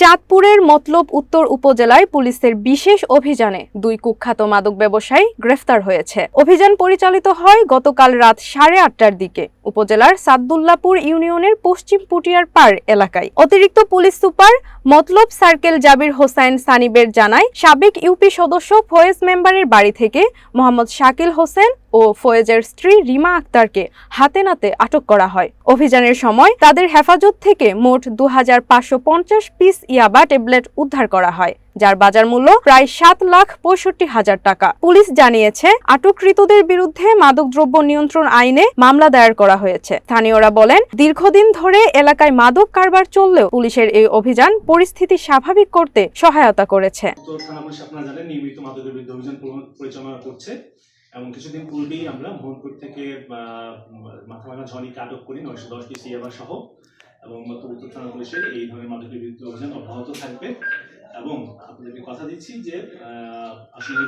চাঁদপুরের মতলব উত্তর উপজেলায় পুলিশের বিশেষ অভিযানে দুই কুখ্যাত মাদক ব্যবসায়ী গ্রেফতার হয়েছে। অভিযান পরিচালিত হয় গতকাল রাত সাড়ে আটটার দিকে। উপজেলার সাদুল্লাপুর ইউনিয়নের পশ্চিম পুটিয়ার পার এলাকায়। অতিরিক্ত police super Matlab circle Jabir Hossain সানিবের জানায়, সাবেক ইউপি সদস্য ফয়েজ মেম্বারের বাড়ি থেকে মোহাম্মদ শাকিল হোসেন ও ফয়েজের স্ত্রী রিমা আক্তারকে হাতে নাতে আটক করা হয়। অভিযানের সময় তাদের হেফাজত থেকে মোট দু হাজার পাঁচশো পঞ্চাশ পিস ইয়াবা ট্যাবলেট উদ্ধার করা হয়। যার বাজার মূল্য প্রায় সাত লাখ পঁয়ষট্টি হাজার টাকা। পুলিশ জানিয়েছে, আটককৃতদের বিরুদ্ধে মাদকদ্রব্য নিয়ন্ত্রণ আইনে মামলা দায়ের করা হয়েছে। স্থানীয়রা বলেন, দীর্ঘদিন ধরে এলাকায় মাদক কারবার চললেও পুলিশের এই অভিযান পরিস্থিতি স্বাভাবিক করতে সহায়তা করেছে। এবং কিছুদিন পূর্বেই আমরা মোহনপুর থেকে মাথাভাঙা ঝনিকে আটক করি, নয়শো দশ পিসি ইয়াবা সহ। এবং উত্তর থানা পুলিশের এই ধরনের মাদকের বিরুদ্ধে অভিযান অব্যাহত থাকবে। কথা দিচ্ছি যে আসলে